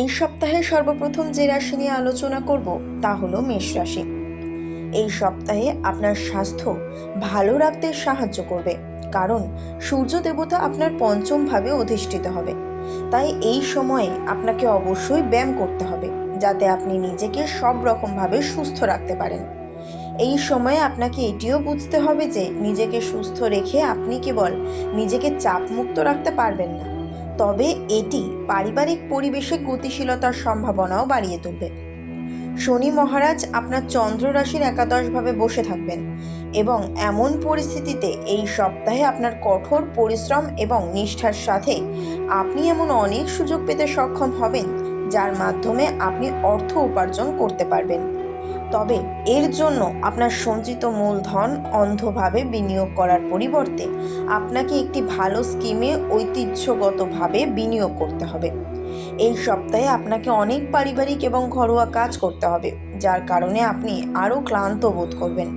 এই সপ্তাহে সর্বপ্রথম যে রাশি নিয়ে আলোচনা করব, তা হলো মেষ রাশি। এই সপ্তাহে আপনার স্বাস্থ্য ভালো রাখতে সাহায্য করবে, কারণ সূর্য দেবতা আপনার পঞ্চম ভাবে অধিষ্ঠিত হবে। তাই এই সময়ে আপনাকে অবশ্যই ব্যায়াম করতে হবে, যাতে আপনি নিজেকে সব রকমভাবে সুস্থ রাখতে পারেন। এই সময়ে আপনাকে এটিও বুঝতে হবে যে, নিজেকে সুস্থ রেখে আপনি কেবল নিজেকে চাপমুক্ত রাখতে পারবেন না। তবে এটি পারিবারিক পরিবেশে গতিশীলতার সম্ভাবনাও বাড়িয়ে তুলবে। শনি মহারাজ আপনার চন্দ্র রাশির একাদশভাবে বসে থাকবেন এবং এমন পরিস্থিতিতে এই সপ্তাহে আপনার কঠোর পরিশ্রম এবং নিষ্ঠার সাথে আপনি এমন অনেক সুযোগ পেতে সক্ষম হবেন, যার মাধ্যমে আপনি অর্থ উপার্জন করতে পারবেন। তবে এর জন্য আপনার সঞ্চিত মূলধন অন্ধভাবে বিনিয়োগ করার পরিবর্তে আপনাকে একটি ভালো স্কিমে ঐতিহ্যগতভাবে বিনিয়োগ করতে হবে। এই সপ্তাহে আপনাকে অনেক পারিবারিক এবং ঘরোয়া কাজ করতে হবে, যার কারণে আপনি আরও ক্লান্ত বোধ করবেন।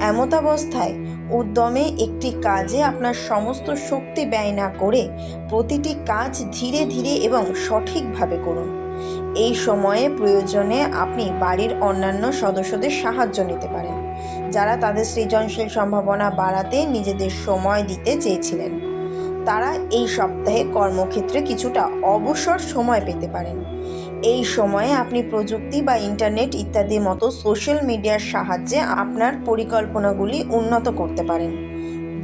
এমতাবস্থায় উদ্যমে একটি কাজে আপনার সমস্ত শক্তি ব্যয় না করে প্রতিটি কাজ ধীরে ধীরে এবং সঠিকভাবে করুন। এই সময়ে প্রয়োজনে আপনি বাড়ির অন্যান্য সদস্যদের সাহায্য নিতে পারেন, যারা তাদের সৃজনশীল সম্ভাবনা বাড়াতে নিজেদের সময় দিতে চেয়েছিলেন। তারা এই সপ্তাহে কর্মক্ষেত্রে কিছুটা অবসর সময় পেতে পারেন। এই সময়ে আপনি প্রযুক্তি বা ইন্টারনেট ইত্যাদির মতো সোশ্যাল মিডিয়ার সাহায্যে আপনার পরিকল্পনাগুলি উন্নত করতে পারেন।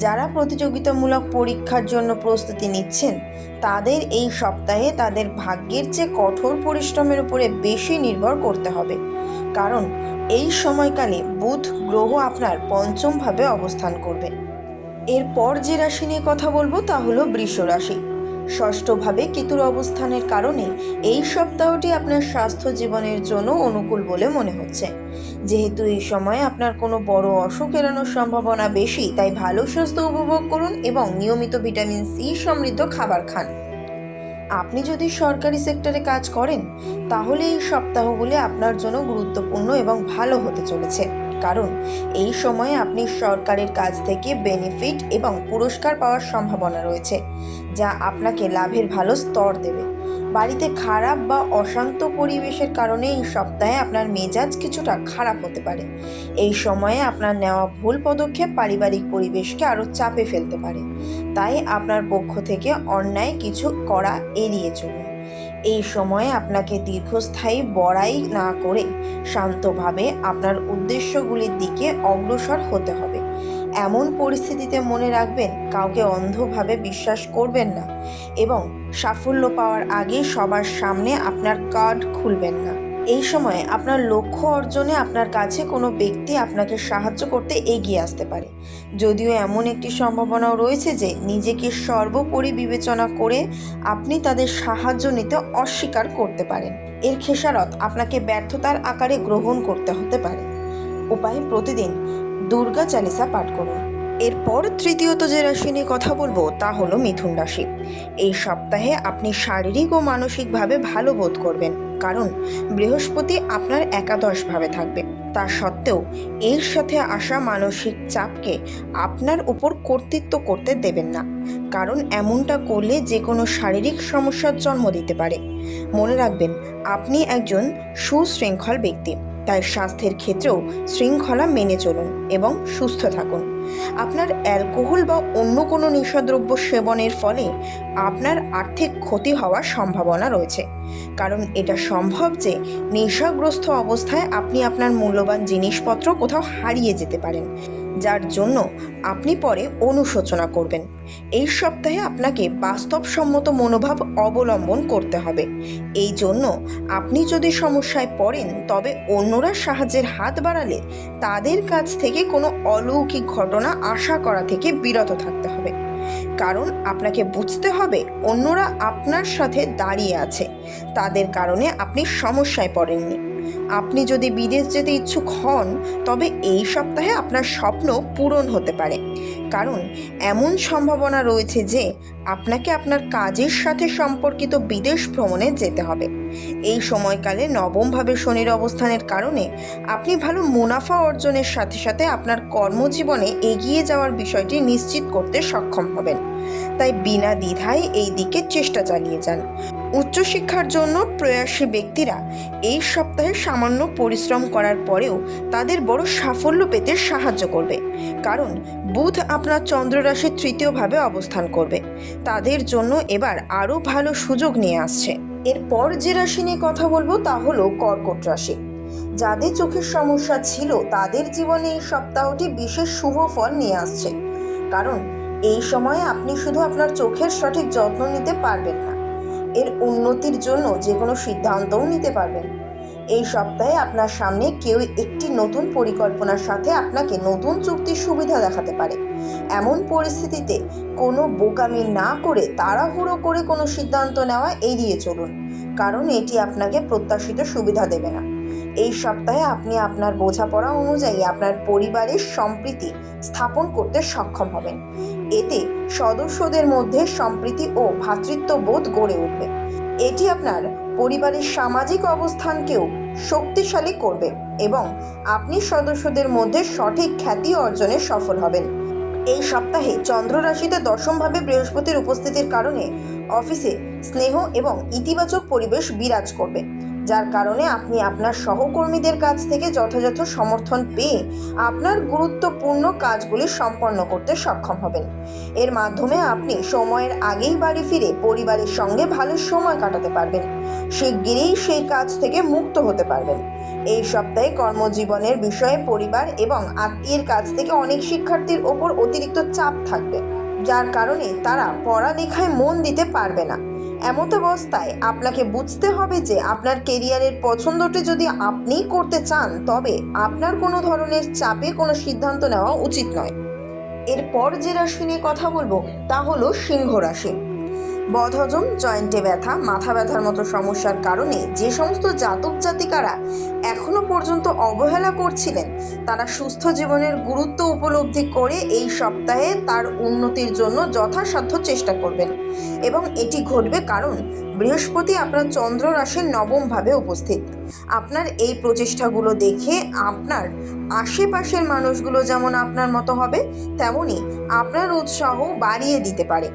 যারা প্রতিযোগিতামূলক পরীক্ষার জন্য প্রস্তুতি নিচ্ছেন, তাদের এই সপ্তাহে তাদের ভাগ্যের চেয়ে কঠোর পরিশ্রমের উপরে বেশি নির্ভর করতে হবে। কারণ, এই সময়কালে বুধ গ্রহ আপনার পঞ্চমভাবে অবস্থান করবে। এরপর যে রাশি নিয়ে কথা বলব তা হলো বৃষ রাশি ষষ্ঠভাবে কেতুর অবস্থানের কারণে এই সপ্তাহটি আপনার স্বাস্থ্য জীবনের জন্য অনুকূল বলে মনে হচ্ছে। যেহেতু এই সময় আপনার কোনো বড় অসুখ এড়ানোর সম্ভাবনা বেশি, তাই ভালো স্বাস্থ্য উপভোগ করুন এবং নিয়মিত ভিটামিন সি সমৃদ্ধ খাবার খান। আপনি যদি সরকারি সেক্টরে কাজ করেন, তাহলে এই সপ্তাহগুলি আপনার জন্য গুরুত্বপূর্ণ এবং ভালো হতে চলেছে। কারণ এই সময়ে আপনি সরকারের কাছ থেকে বেনিফিট এবং পুরস্কার পাওয়ার সম্ভাবনা রয়েছে, যা আপনাকে লাভের ভালো স্তর দেবে। বাড়িতে খারাপ বা অশান্ত পরিবেশের কারণে এই সপ্তাহে আপনার মেজাজ কিছুটা খারাপ হতে পারে। এই সময়ে আপনার নেওয়া ভুল পদক্ষেপ পারিবারিক পরিবেশকে আরও চাপে ফেলতে পারে। তাই আপনার পক্ষ থেকে অন্যায় কিছু করা এড়িয়ে চলুন। এই সময়ে আপনাকে দীর্ঘস্থায়ী বড়াই না করে শান্তভাবে আপনার উদ্দেশ্যগুলির দিকে অগ্রসর হতে হবে। এমন পরিস্থিতিতে মনে রাখবেন, কাউকে অন্ধভাবে বিশ্বাস করবেন না এবং সাফল্য পাওয়ার আগে সবার সামনে আপনার কার্ড খুলবেন না। এই সময়ে আপনার লক্ষ্য অর্জনে আপনার কাছে কোনো ব্যক্তি আপনাকে সাহায্য করতে এগিয়ে আসতে পারে। যদিও এমন একটি সম্ভাবনাও রয়েছে যে নিজেকে সর্বোপরি বিবেচনা করে আপনি তাদের সাহায্য নিতে অস্বীকার করতে পারেন। এর খেসারত আপনাকে ব্যর্থতার আকারে গ্রহণ করতে হতে পারে। উপায় প্রতিদিন দুর্গা চালিসা পাঠ করুন। এরপর তৃতীয়ত যে রাশি নিয়ে কথা বলব তা হলো মিথুন রাশি। এই সপ্তাহে আপনি শারীরিক ও মানসিকভাবে ভালো বোধ করবেন। কারণ বৃহস্পতি আপনার একাদশভাবে থাকবে। তা সত্ত্বেও এর সাথে আসা মানসিক চাপকে আপনার উপর কর্তৃত্ব করতে দেবেন না। কারণ এমনটা করলে যে কোনো শারীরিক সমস্যার জন্ম দিতে পারে। মনে রাখবেন, আপনি একজন সুশৃঙ্খল ব্যক্তি, তাই স্বাস্থ্যের ক্ষেত্রেও শৃঙ্খলা মেনে চলুন এবং সুস্থ থাকুন। আপনার অ্যালকোহল বা অন্য কোনো নেশাদ্রব্য সেবনের ফলে আপনার আর্থিক ক্ষতি হওয়ার সম্ভাবনা রয়েছে। কারণ এটা সম্ভব যে নেশাগ্রস্ত অবস্থায় আপনি আপনার মূল্যবান জিনিসপত্র কোথাও হারিয়ে যেতে পারেন। যার জন্য আপনি পরে অনুশোচনা করবেন। এই সপ্তাহে আপনাকে বাস্তবসম্মত মনোভাব অবলম্বন করতে হবে। এই জন্য আপনি যদি সমস্যায় পড়েন, তবে অন্যরা সাহায্যের হাত বাড়ালে তাদের কাছ থেকে কোনো অলৌকিক ঘটনা আশা করা থেকে বিরত থাকতে হবে। কারণ আপনাকে বুঝতে হবে, অন্যরা আপনার সাথে দাঁড়িয়ে আছে। তাদের কারণে আপনি সমস্যায় পড়েননি। আপনি যদি বিদেশ যেতে ইচ্ছুক হন, তবে এই সপ্তাহে আপনার স্বপ্ন পূরণ হতে পারে। কারণ, এমন সম্ভাবনা রয়েছে যে, আপনাকে আপনার কাজের সাথে সম্পর্কিত বিদেশ ভ্রমণে যেতে হবে। এই সময়কালে নবমভাবে শনির অবস্থানের কারণে আপনি ভালো মুনাফা অর্জনের সাথে সাথে আপনার কর্মজীবনে এগিয়ে যাওয়ার বিষয়টি নিশ্চিত করতে সক্ষম হবেন। তাই বিনা দ্বিধায় এই দিকে চেষ্টা চালিয়ে যান। উচ্চশিক্ষার জন্য প্রয়াসী ব্যক্তিরা এই সপ্তাহে সামান্য পরিশ্রম করার পরেও তাদের বড় সাফল্য পেতে সাহায্য করবে। কারণ বুধ আপনার চন্দ্র রাশির তৃতীয়ভাবে অবস্থান করবে। তাদের জন্য এবার আরও ভালো সুযোগ নিয়ে আসছে। এরপর যে রাশি নিয়ে কথা বলব তা হলো কর্কট রাশি। যাদের চোখের সমস্যা ছিল, তাদের জীবনে এই সপ্তাহটি বিশেষ শুভ ফল নিয়ে আসছে। কারণ এই সময়ে আপনি শুধু আপনার চোখের সঠিক যত্ন নিতে পারবেন না। এর উন্নতির জন্য যে কোনো সিদ্ধান্তও নিতে পারবেন। এই সপ্তাহে আপনার সামনে কেউ একটি নতুন পরিকল্পনার সাথে আপনাকে নতুন চুক্তির সুবিধা দেখাতে পারে। এমন পরিস্থিতিতে কোনো বোকামি না করে তাড়াহুড়ো করে কোনো সিদ্ধান্ত নেওয়া এড়িয়ে চলুন, কারণ এটি আপনাকে প্রত্যাশিত সুবিধা দেবে না। এই সপ্তাহে আপনি আপনার বোঝাপড়া অনুযায়ী আপনার পরিবারের সম্প্রীতি স্থাপন করতে সক্ষম হবেন। এতে সদস্যদের মধ্যে সম্প্রীতি ও ভ্রাতৃত্ববোধ গড়ে উঠবে। এটি আপনার পরিবারের সামাজিক অবস্থানকেও শক্তিশালী করবে এবং আপনি সদস্যদের মধ্যে সঠিক খ্যাতি অর্জনে সফল হবেন। এই সপ্তাহে চন্দ্র রাশিতে দশমভাবে বৃহস্পতির উপস্থিতির কারণে অফিসে স্নেহ এবং ইতিবাচক পরিবেশ বিরাজ করবে, যার কারণে আপনি আপনার সহকর্মীদের কাছ থেকে যথাযথ সমর্থন পেয়ে আপনার গুরুত্বপূর্ণ কাজগুলি সম্পন্ন করতে সক্ষম হবেন। এর মাধ্যমে আপনি সময়ের আগেই বাড়ি ফিরে পরিবারের সঙ্গে ভালো সময় কাটাতে পারবেন, শিগগিরই সেই কাজ থেকে মুক্ত হতে পারবেন। এই সপ্তাহে কর্মজীবনের বিষয়ে পরিবার এবং আত্মীয়ের কাছ থেকে অনেক শিক্ষার্থীর ওপর অতিরিক্ত চাপ থাকবে, যার কারণে তারা পড়ালেখায় মন দিতে পারবে না। এমত অবস্থায় আপনাকে বুঝতে হবে যে আপনার কেরিয়ারের পছন্দটি যদি আপনিই করতে চান, তবে আপনার কোনো ধরনের চাপে কোনো সিদ্ধান্ত নেওয়া উচিত নয়। এরপর যে রাশি নিয়ে কথা বলব, তা হলো সিংহ রাশি। বদহজম, জয়েন্টে ব্যথা, মাথা ব্যথার মতো সমস্যার কারণে যে সমস্ত জাতক জাতিকারা এখনও পর্যন্ত অবহেলা করছিলেন, তারা সুস্থ জীবনের গুরুত্ব উপলব্ধি করে এই সপ্তাহে তার উন্নতির জন্য যথাসাধ্য চেষ্টা করবেন। এবং এটি ঘটবে কারণ বৃহস্পতি আপনার চন্দ্র রাশির নবমভাবে উপস্থিত। আপনার এই প্রচেষ্টাগুলো দেখে আপনার আশেপাশের মানুষগুলো যেমন আপনার মতো হবে, তেমনি আপনার উৎসাহ বাড়িয়ে দিতে পারে।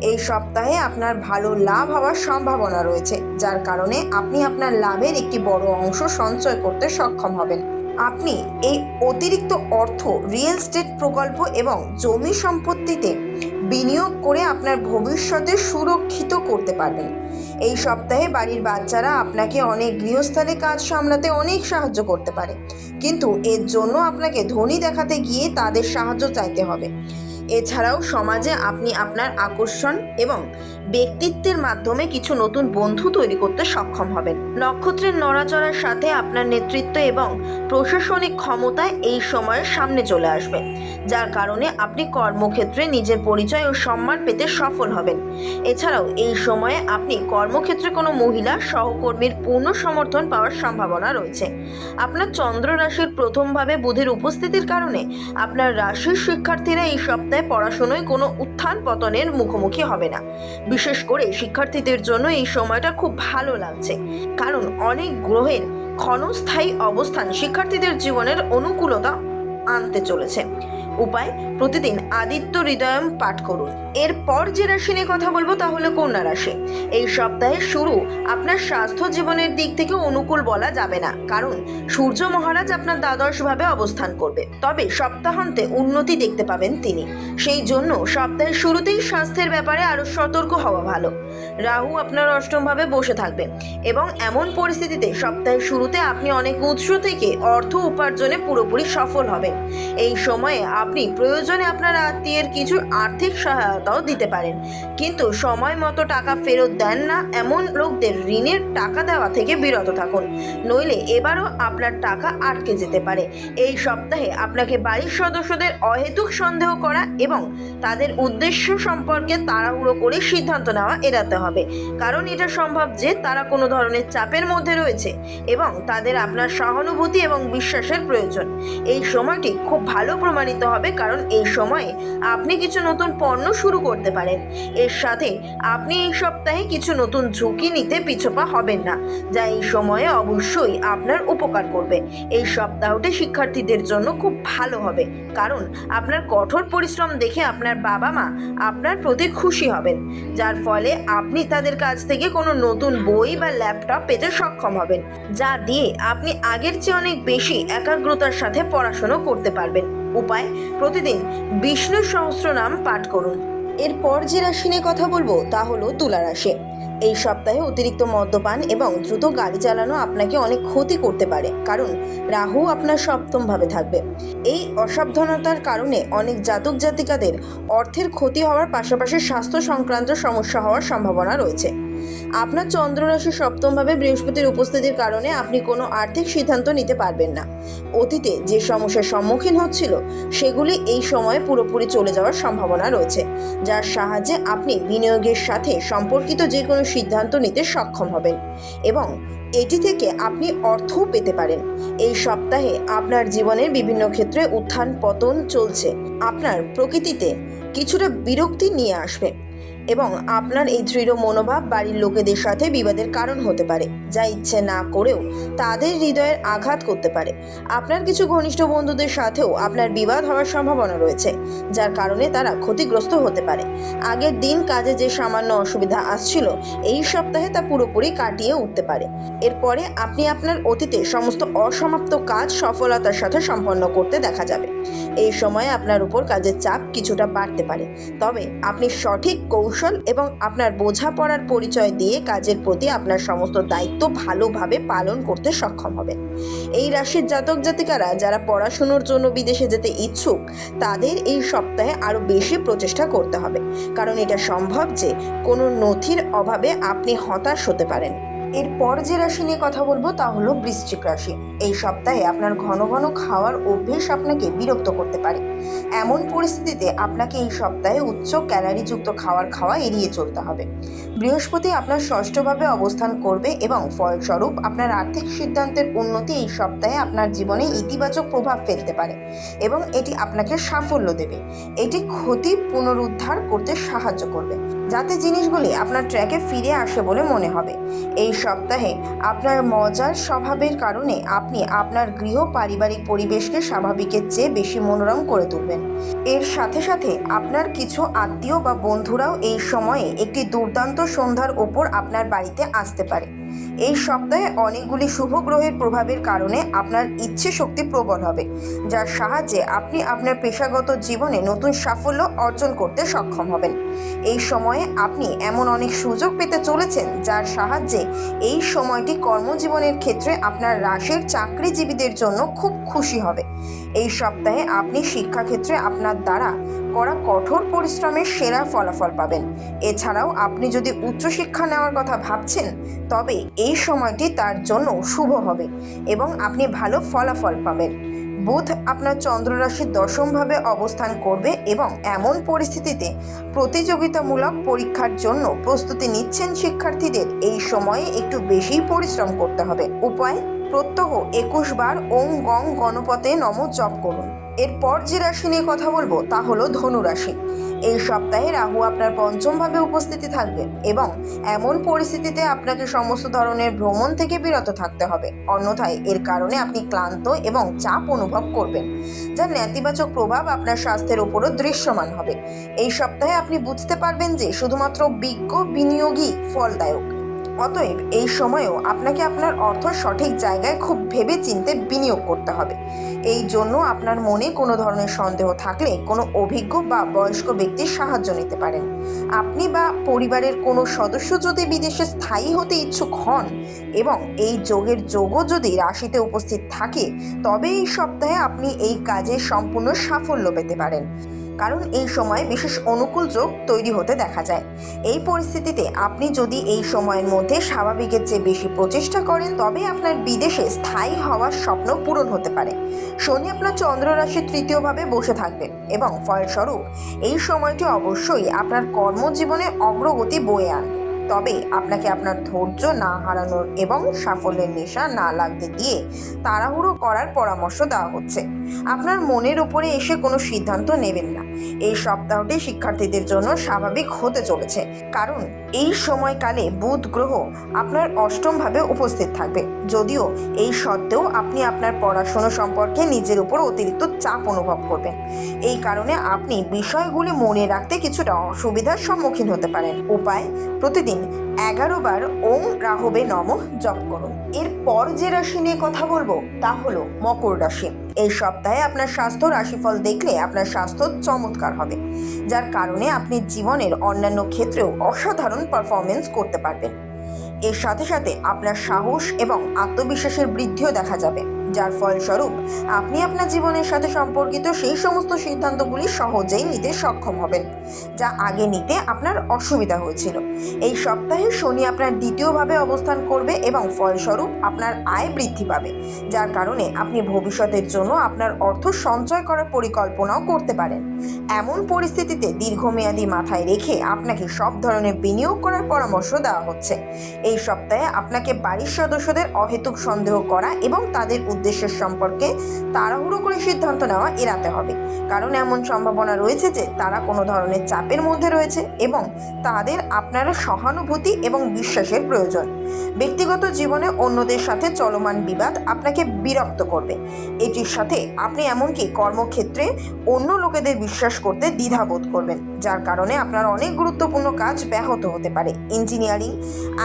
এই সপ্তাহে আপনার ভালো লাভ হওয়ার সম্ভাবনা রয়েছে, যার কারণে আপনি আপনার লাভের একটি বড় অংশ সঞ্চয় করতে সক্ষম হবেন। আপনি এই অতিরিক্ত অর্থ রিয়েল স্টেট প্রকল্প এবং জমি সম্পত্তিতে বিনিয়োগ করে আপনার ভবিষ্যতে সুরক্ষিত করতে পারবেন। এই সপ্তাহে বাড়ির বাচ্চারা আপনাকে অনেক গৃহস্থালী কাজ সামলাতে অনেক সাহায্য করতে পারে। কিন্তু এর জন্য আপনাকে ধনী দেখাতে গিয়ে তাদের সাহায্য চাইতে হবে। এছাড়াও সমাজে আপনি আপনার আকর্ষণ এবং ব্যক্তিত্বের মাধ্যমে কিছু নতুন বন্ধু তৈরি করতে সক্ষম হবেন। নক্ষত্রের নড়াচড়ার সাথে আপনার নেতৃত্ব এবং প্রশাসনিক ক্ষমতা এই সময়ের সামনে চলে আসবে, যার কারণে আপনি কর্মক্ষেত্রে নিজের পরিচয় ও সম্মান পেতে সফল হবেন। এছাড়াও এই সময়ে আপনি কর্মক্ষেত্রে কোনো মহিলা সহকর্মীর পূর্ণ সমর্থন পাওয়ার সম্ভাবনা রয়েছে। আপনার চন্দ্র রাশির প্রথমভাবে বুধের উপস্থিতির কারণে আপনার রাশির শিক্ষার্থীরা এই সপ্তাহে পড়াশুনোয় কোনো উত্থান পতনের মুখোমুখি হবে না। বিশেষ করে শিক্ষার্থীদের জন্য এই সময়টা খুব ভালো লাগছে। কারণ অনেক গ্রহের ক্ষণস্থায়ী অবস্থান শিক্ষার্থীদের জীবনের অনুকূলতা আনতে চলেছে। উপায়, প্রতিদিন আদিত্য হৃদয়ম পাঠ করুন। এরপর যে রাশি নিয়ে কথা বলব তাহলে কন্যা রাশি। এই সপ্তাহের শুরু আপনার স্বাস্থ্য জীবনের দিক থেকে অনুকূল বলা যাবে না। কারণ সূর্য মহারাজ আপনার দ্বাদশভাবে অবস্থান করবে। তবে সপ্তাহান্তে উন্নতি দেখতে পাবেন তিনি। সেই জন্য সপ্তাহের শুরুতেই স্বাস্থ্যের ব্যাপারে আরও সতর্ক হওয়া ভালো। রাহু আপনার অষ্টমভাবে বসে থাকবে এবং এমন পরিস্থিতিতে সপ্তাহের শুরুতে আপনি অনেক উৎস থেকে অর্থ উপার্জনে পুরোপুরি সফল হবেন। এই সময়ে আপনি প্রয়োজনে আপনার আত্মীয়ের কিছু আর্থিক সহায়তাও দিতে পারেন। কিন্তু সময় মতো টাকা ফেরত দেন না এমন লোকদের ঋণের টাকা দেওয়া থেকে বিরত থাকুন। নইলে এবারও আপনার টাকা আটকে যেতে পারে। এই সপ্তাহে আপনাকে বাড়ির সদস্যদের অহেতুক সন্দেহ করা এবং তাদের উদ্দেশ্য সম্পর্কে তাড়াহুড়ো করে সিদ্ধান্ত নেওয়া এড়াতে হবে। কারণ এটা সম্ভব যে তারা কোনো ধরনের চাপের মধ্যে রয়েছে এবং তাদের আপনার সহানুভূতি এবং বিশ্বাসের প্রয়োজন। এই সময়টি খুব ভালো প্রমাণিত হবে কারণ এই সময়ে আপনি কিছু নতুন পণ্য শুরু শুরু করতে পারেন। এর সাথে আপনি এই সপ্তাহে কিছু নতুন ঝুঁকি নিতে পিছপা হবেন না, যা এই সময়ে অবশ্যই আপনার উপকার করবে। এই সপ্তাহটি শিক্ষার্থীদের জন্য খুব ভালো হবে, কারণ আপনার কঠোর পরিশ্রম দেখে আপনার বাবা মা আপনার প্রতি খুশি হবেন, যার ফলে আপনি তাদের কাছ থেকে কোনো নতুন বই বা ল্যাপটপ পেতে সক্ষম হবেন, যা দিয়ে আপনি আগের চেয়ে অনেক বেশি একাগ্রতার সাথে পড়াশুনো করতে পারবেন। উপায়, প্রতিদিন বিষ্ণু সহস্র নাম পাঠ করুন। এরপর যে রাশি নিয়ে কথা বলব, তা হলো তুলা রাশি। এই সপ্তাহে অতিরিক্ত মদ্যপান এবং দ্রুত গাড়ি চালানো আপনাকে অনেক ক্ষতি করতে পারে, কারণ রাহু আপনার সপ্তমভাবে থাকবে। এই অসাবধানতার কারণে অনেক জাতক জাতিকাদের অর্থের ক্ষতি হওয়ার পাশাপাশি স্বাস্থ্য সংক্রান্ত সমস্যা হওয়ার সম্ভাবনা রয়েছে। আপনার চন্দ্ররাশি সপ্তমভাবে বৃহস্পতির উপস্থিতির কারণে আপনি কোনো আর্থিক সিদ্ধান্ত নিতে পারবেন না। অতীতে যে সমস্যার সম্মুখীন হচ্ছিল, সেগুলি এই সময়ে পুরোপুরি চলে যাওয়ার সম্ভাবনা রয়েছে, যার সাহায্যে আপনি বিনিয়োগের সাথে সম্পর্কিত যে কোনো সিদ্ধান্ত নিতে সক্ষম হবেন এবং এটি থেকে আপনি অর্থও পেতে পারেন। এই সপ্তাহে আপনার জীবনের বিভিন্ন ক্ষেত্রে উত্থান পতন চলছে। আপনার প্রকৃতিতে কিছুটা বিরক্তি নিয়ে আসবে। এবং আপনার এই দৃঢ় মনোভাব বাড়ির লোকেদের সাথে বিবাদের কারণ হতে পারে। যা ইচ্ছে না করেও তাদের হৃদয়ের আঘাত করতে পারে। আপনার কিছু ঘনিষ্ঠ বন্ধুদের সাথেও আপনার বিবাদ হওয়ার সম্ভাবনা রয়েছে, যার কারণে তারা ক্ষতিগ্রস্ত হতে পারে। আগের দিন কাজে যে সামান্য অসুবিধা আসছিল, এই সপ্তাহে তা পুরোপুরি কাটিয়ে উঠতে পারে। এরপরে আপনি আপনার অতীতে সমস্ত অসমাপ্ত কাজ সফলতার সাথে সম্পন্ন করতে দেখা যাবে। এই সময়ে আপনার উপর কাজের চাপ কিছুটা বাড়তে পারে। তবে আপনি সঠিক কৌশল এবং আপনার বোঝাপড়ার পরিচয় দিয়ে কাজের প্রতি আপনার সমস্ত দায়িত্ব ভালোভাবে পালন করতে সক্ষম হবে এই রাশির জাতক জাতিকারা যারা পড়াশুনোর জন্য বিদেশে যেতে ইচ্ছুক, তাদের এই সপ্তাহে আরও বেশি প্রচেষ্টা করতে হবে। কারণ এটা সম্ভব যে কোনো নথির অভাবে আপনি হতাশ হতে পারেন। এরপর যে রাশি নিয়ে কথা বলব তা হলো বৃশ্চিক রাশি। এই সপ্তাহে আপনার ঘন ঘন খাওয়ার অভ্যেস আপনাকে বিরক্ত করতে পারে। এমন পরিস্থিতিতে আপনাকে এই সপ্তাহে উচ্চ ক্যালারিযুক্ত খাবার খাওয়া এড়িয়ে চলতে হবে। বৃহস্পতি আপনার ষষ্ঠভাবে অবস্থান করবে এবং ফলস্বরূপ আপনার আর্থিক সিদ্ধান্তের উন্নতি এই সপ্তাহে আপনার জীবনে ইতিবাচক প্রভাব ফেলতে পারে এবং এটি আপনাকে সাফল্য দেবে। এটি ক্ষতি পুনরুদ্ধার করতে সাহায্য করবে। যাতে জিনিসগুলি আপনার ট্র্যাকে ফিরে আসে বলে মনে হবে। এই সপ্তাহে আপনার মজার স্বভাবের কারণে আপনি আপনার গৃহ পারিবারিক পরিবেশকে স্বাভাবিকের চেয়ে বেশি মনোরম করে তুলবেন। এর সাথে সাথে আপনার কিছু আত্মীয় বা বন্ধুরাও এই সময়ে একটি দুর্দান্ত সন্ধ্যার ওপর আপনার বাড়িতে আসতে পারে। এই সপ্তাহে অনেকগুলি শুভ গ্রহের প্রভাবের কারণে আপনার ইচ্ছে শক্তি প্রবল হবে, যার সাহায্যে আপনি আপনার পেশাগত জীবনে নতুন সাফল্য অর্জন করতে সক্ষম হবেন। এই সময়ে আপনি এমন অনেক সুযোগ পেতে চলেছেন যার সাহায্যে এই সময়টি কর্মজীবনের ক্ষেত্রে আপনার রাশের চাকরিজীবীদের জন্য খুব খুশি হবে। এই সপ্তাহে আপনি শিক্ষাক্ষেত্রে আপনার দ্বারা করা কঠোর পরিশ্রমের সেরা ফলাফল পাবেন। এছাড়াও আপনি যদি উচ্চশিক্ষা নেওয়ার কথা ভাবছেন, তবে এই সময়টি তার জন্য শুভ হবে এবং আপনি ভালো ফলাফল পাবেন। বুধ আপনার চন্দ্ররাশির দশমভাবে অবস্থান করবে এবং এমন পরিস্থিতিতে প্রতিযোগিতামূলক পরীক্ষার জন্য প্রস্তুতি নিচ্ছেন শিক্ষার্থীদের, এই সময়ে একটু বেশি পরিশ্রম করতে হবে। উপায়, প্রত্যহ একুশ বার ওং গং গণপতে নম জপ করুন। এরপর যে রাশি নিয়ে কথা বলব, তা হলো ধনু রাশি। এই সপ্তাহে রাহু আপনার পঞ্চমভাবে উপস্থিতি থাকবে এবং এমন পরিস্থিতিতে আপনাকে সমস্ত ধরনের ভ্রমণ থেকে বিরত থাকতে হবে। অন্যথায় এর কারণে আপনি ক্লান্ত এবং চাপ অনুভব করবেন, যার নেতিবাচক প্রভাব আপনার স্বাস্থ্যের উপরও দৃশ্যমান হবে। এই সপ্তাহে আপনি বুঝতে পারবেন যে শুধুমাত্র বিজ্ঞ বিনিয়োগই ফলদায়ক। অতএব এই সময়েও আপনাকে আপনার অর্থ সঠিক জায়গায় খুব ভেবে চিনতে বিনিয়োগ করতে হবে। এই জন্য আপনার মনে কোনো ধরনের সন্দেহ থাকলে কোনো অভিজ্ঞ বা বয়স্ক ব্যক্তির সাহায্য নিতে পারেন। আপনি বা পরিবারের কোনো সদস্য যদি বিদেশে স্থায়ী হতে ইচ্ছুক হন এবং এই যোগের যোগও যদি রাশিতে উপস্থিত থাকে, তবে এই সপ্তাহে আপনি এই কাজে সম্পূর্ণ সাফল্য পেতে পারেন। কারণ এই সময় বিশেষ অনুকূল যোগ তৈরি হতে দেখা যায়। এই পরিস্থিতিতে আপনি যদি এই সময়ের মধ্যে স্বাভাবিকের চেয়ে বেশি প্রচেষ্টা করেন, তবে আপনার বিদেশে স্থায়ী হওয়ার স্বপ্ন পূরণ হতে পারে। শনি আপনার চন্দ্ররাশি তৃতীয়ভাবে বসে থাকবে এবং ফলস্বরূপ এই সময়টি অবশ্যই আপনার কর্মজীবনে অগ্রগতি বয়ে আনবে। তবে আপনাকে আপনার ধৈর্য না হারানোর এবং সাফল্যের নেশা না লাগতে দিয়ে তাড়াহুড়ো করার পরামর্শ দেওয়া হচ্ছে। আপনার মনের উপরে এসে কোনো সিদ্ধান্ত নেবেন না। এই সপ্তাহটি শিক্ষার্থীদের জন্য স্বাভাবিক হতে চলেছে। কারণ এই সময়কালে বুধ গ্রহ আপনার অষ্টমভাবে উপস্থিত থাকবে। যদিও এই সত্ত্বেও আপনি আপনার পড়াশুনো সম্পর্কে নিজের উপর অতিরিক্ত চাপ অনুভব করবেন। এই কারণে আপনি বিষয়গুলি মনে রাখতে কিছুটা অসুবিধার সম্মুখীন হতে পারেন। উপায়, প্রতিদিন এগারো বার ওম রাহবে নম জপ করুন। এরপর যে রাশি নিয়ে কথা বলব, তা হলো মকর রাশি। এই সপ্তাহে আপনার স্বাস্থ্য রাশিফল দেখলে আপনার স্বাস্থ্য চমৎকার হবে। যার কারণে আপনি জীবনের অন্যান্য ক্ষেত্রেও অসাধারণ পারফরমেন্স করতে পারবেন। এর সাথে সাথে আপনার সাহস এবং আত্মবিশ্বাসের বৃদ্ধিও দেখা যাবে। যার ফলস্বরূপ আপনি আপনার জীবনের সাথে সম্পর্কিত সেই সমস্ত সিদ্ধান্তগুলি সহজেই নিতে সক্ষম হবেন, যা আগে নিতে আপনার অসুবিধা হয়েছিল। এই সপ্তাহে শনি আপনার দ্বিতীয়ভাবে অবস্থান করবে এবং ফলস্বরূপ আপনার আয় বৃদ্ধি পাবে, যার কারণে আপনি ভবিষ্যতের জন্য আপনার অর্থ সঞ্চয় করার পরিকল্পনাও করতে পারেন। এমন পরিস্থিতিতে দীর্ঘমেয়াদী মাথায় রেখে আপনাকে সব ধরনের বিনিয়োগ করার পরামর্শ দেওয়া হচ্ছে। এই সপ্তাহে আপনাকে বাড়ির সদস্যদের অহেতুক সন্দেহ করা এবং তাদের উদ্দেশ্যের সম্পর্কে তাড়াহুড়ো করে সিদ্ধান্ত নেওয়া এড়াতে হবে। কারণ এমন সম্ভাবনা রয়েছে যে, তারা কোনো ধরনের চাপের মধ্যে রয়েছে এবং তাদের আপনার সহানুভূতি এবং বিশ্বাসের প্রয়োজন। ব্যক্তিগত জীবনে অন্যদের সাথে চলমান বিবাদ আপনাকে বিরক্ত করবে। এটির সাথে আপনি এমনকি কর্মক্ষেত্রে অন্য লোকেদের বিশ্বাস করতে দ্বিধাবোধ করবেন, যার কারণে আপনার অনেক গুরুত্বপূর্ণ কাজ ব্যাহত হতে পারে। ইঞ্জিনিয়ারিং,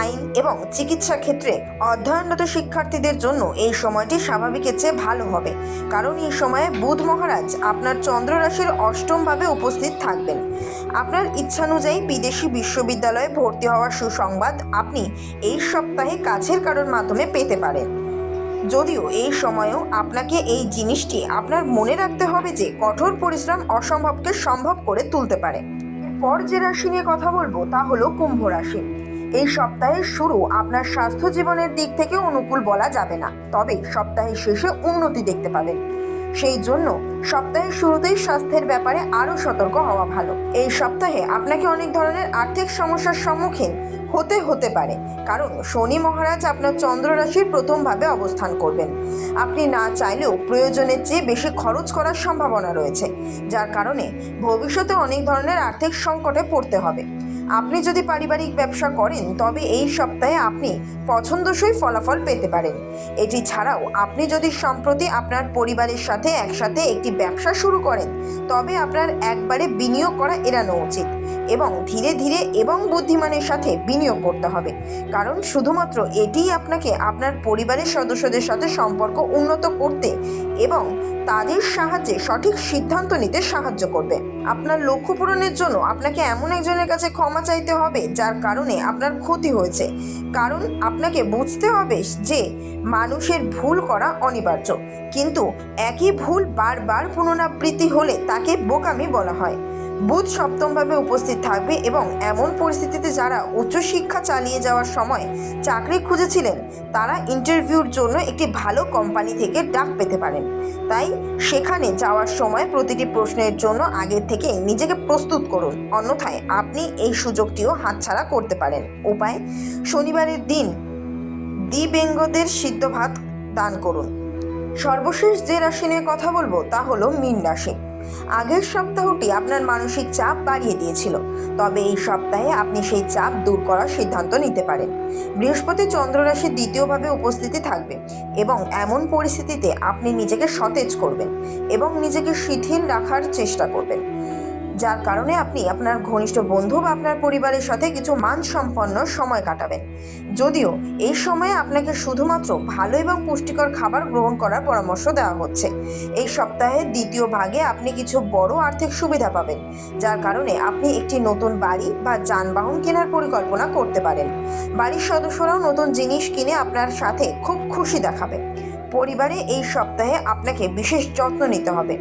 আইন এবং চিকিৎসা ক্ষেত্রে অধ্যয়নরত শিক্ষার্থীদের জন্য এই সময়টি স্বাভাবিকের চেয়ে ভালো হবে। কারণ এই সময়ে বুধ মহারাজ আপনার চন্দ্র রাশির অষ্টমভাবে উপস্থিত থাকবেন। আপনার ইচ্ছানুযায়ী বিদেশি বিশ্ববিদ্যালয়ে ভর্তি হওয়ার সুসংবাদ আপনি এই সপ্তাহে কাছের কারোর মাধ্যমে পেতে পারেন। যদিও এই সময়েও আপনাকে এই জিনিসটি আপনার মনে রাখতে হবে যে কঠোর পরিশ্রম অসম্ভবকে সম্ভব করে তুলতে পারে। পর যে রাশি নিয়ে কথা বলব তা হলো কুম্ভ রাশি। এই সপ্তাহের শুরু আপনার স্বাস্থ্য জীবনের দিক থেকে অনুকূল বলা যাবে না, তবে সপ্তাহের শেষে উন্নতি দেখতে পাবেন। সেই জন্য সপ্তাহের শুরুতেই স্বাস্থ্যের ব্যাপারে আরও সতর্ক হওয়া ভালো। এই সপ্তাহে আপনাকে অনেক ধরনের আর্থিক সমস্যার সম্মুখীন হতে হতে পারে, কারণ শনি মহারাজ আপনার চন্দ্র রাশির প্রথমভাবে অবস্থান করবেন। আপনি না চাইলেও প্রয়োজনের চেয়ে বেশি খরচ করার সম্ভাবনা রয়েছে, যার কারণে ভবিষ্যতে অনেক ধরনের আর্থিক সংকটে পড়তে হবে। আপনি যদি পারিবারিক ব্যবসা করেন, তবে এই সপ্তাহে আপনি পছন্দসই ফলাফল পেতে পারেন। এটি ছাড়াও, আপনি যদি সম্প্রতি আপনার পরিবারের সাথে একসাথে একটি ব্যবসা শুরু করেন, তবে আপনার একবারে বিনিয়োগ করা এড়ানো উচিত। এবং ধীরে ধীরে এবং বুদ্ধিমানের সাথে বিনিয়োগ করতে হবে। কারণ শুধুমাত্র এটিই আপনাকে আপনার পরিবারের সদস্যদের সাথে সম্পর্ক উন্নত করতে এবং তাদের সাহায্যে সঠিক সিদ্ধান্ত নিতে সাহায্য করবে। আপনার লক্ষ্য পূরণের জন্য আপনাকে এমন একজনের কাছে ক্ষমা চাইতে হবে, যার কারণে আপনার ক্ষতি হয়েছে। কারণ আপনাকে বুঝতে হবে যে মানুষের ভুল করা অনিবার্য। কিন্তু একই ভুল বারবার পুনরাবৃত্তি হলে তাকে বোকামি বলা হয়। বুধ সপ্তমভাবে উপস্থিত থাকবে এবং এমন পরিস্থিতিতে যারা উচ্চশিক্ষা চালিয়ে যাওয়ার সময় চাকরি খুঁজেছিলেন, তারা ইন্টারভিউর জন্য একটি ভালো কোম্পানি থেকে ডাক পেতে পারেন। তাই সেখানে যাওয়ার সময় প্রতিটি প্রশ্নের জন্য আগের থেকে নিজেকে প্রস্তুত করুন। অন্যথায় আপনি এই সুযোগটিও হাতছাড়া করতে পারেন। উপায়, শনিবারের দিন দ্বিবেঙ্গদের সিদ্ধ ভাত দান করুন। সর্বশেষ যে রাশি নিয়ে কথা বলব তা হলো মীন রাশি। আগের সপ্তাহটি আপনার মানসিক চাপ বাড়িয়ে দিয়েছিল। তবে এই সপ্তাহে আপনি সেই চাপ দূর করার সিদ্ধান্ত নিতে পারেন। বৃহস্পতি চন্দ্ররাশি দ্বিতীয়ভাবে উপস্থিতি থাকবে এবং এমন পরিস্থিতিতে আপনি নিজেকে সতেজ করবেন এবং নিজেকে শিথিল রাখার চেষ্টা করবেন। যার কারণে আপনি আপনার ঘনিষ্ঠ বন্ধু বা আপনার পরিবারের সাথে কিছু মানসম্পন্ন সময় কাটাবেন। যদিও এই সময়ে আপনাকে শুধুমাত্র ভালো এবং পুষ্টিকর খাবার গ্রহণ করার পরামর্শ দেওয়া হচ্ছে। এই সপ্তাহের দ্বিতীয় ভাগে আপনি কিছু বড় আর্থিক সুবিধা পাবেন, যার কারণে আপনি একটি নতুন বাড়ি বা যানবাহন কেনার পরিকল্পনা করতে পারেন। বাড়ির সদস্যরাও নতুন জিনিস কিনে আপনার সাথে খুব খুশি দেখাবে পরিবারে এই সপ্তাহে আপনাকে বিশেষ যত্ন নিতে হবে।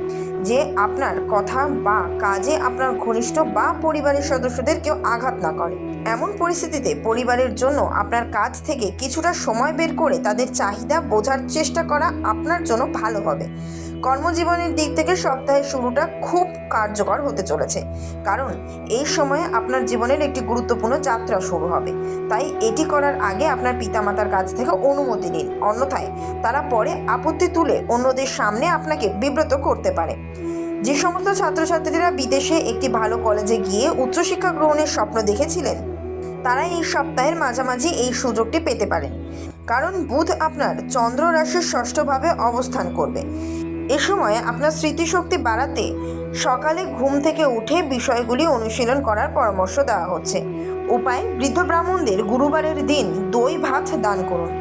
যে আপনার কথা বা কাজে আপনার ঘনিষ্ঠ বা পরিবারের সদস্যদের কেউ আঘাত না করে। এমন পরিস্থিতিতে পরিবারের জন্য আপনার কাজ থেকে কিছুটা সময় বের করে তাদের চাহিদা বোঝার চেষ্টা করা আপনার জন্য ভালো হবে। কর্মজীবনের দিক থেকে সপ্তাহের শুরুটা খুব কার্যকর হতে চলেছে। কারণ এই সময়ে আপনার জীবনের একটি গুরুত্বপূর্ণ যাত্রা শুরু হবে। তাই এটি করার আগে আপনার পিতামাতার কাছ থেকে অনুমতি নিন। অন্যথায় তারা পরে আপত্তি তুলে অন্যদের সামনে আপনাকে বিব্রত করতে পারে। যে সমস্ত ছাত্রছাত্রীরা বিদেশে একটি ভালো কলেজে গিয়ে উচ্চশিক্ষা গ্রহণের স্বপ্ন দেখেছিলেন তারা এই সপ্তাহের মাঝামাঝি এই সুযোগটি পেতে পারেন। কারণ বুধ আপনার চন্দ্র রাশির ষষ্ঠভাবে অবস্থান করবে। এ সময় আপনার স্মৃতিশক্তি বাড়াতে সকালে ঘুম থেকে উঠে বিষয়গুলি অনুশীলন করার পরামর্শ দেওয়া হচ্ছে। উপায়, বৃদ্ধ ব্রাহ্মণদের গুরুবারের দিন দই ভাত দান করুন।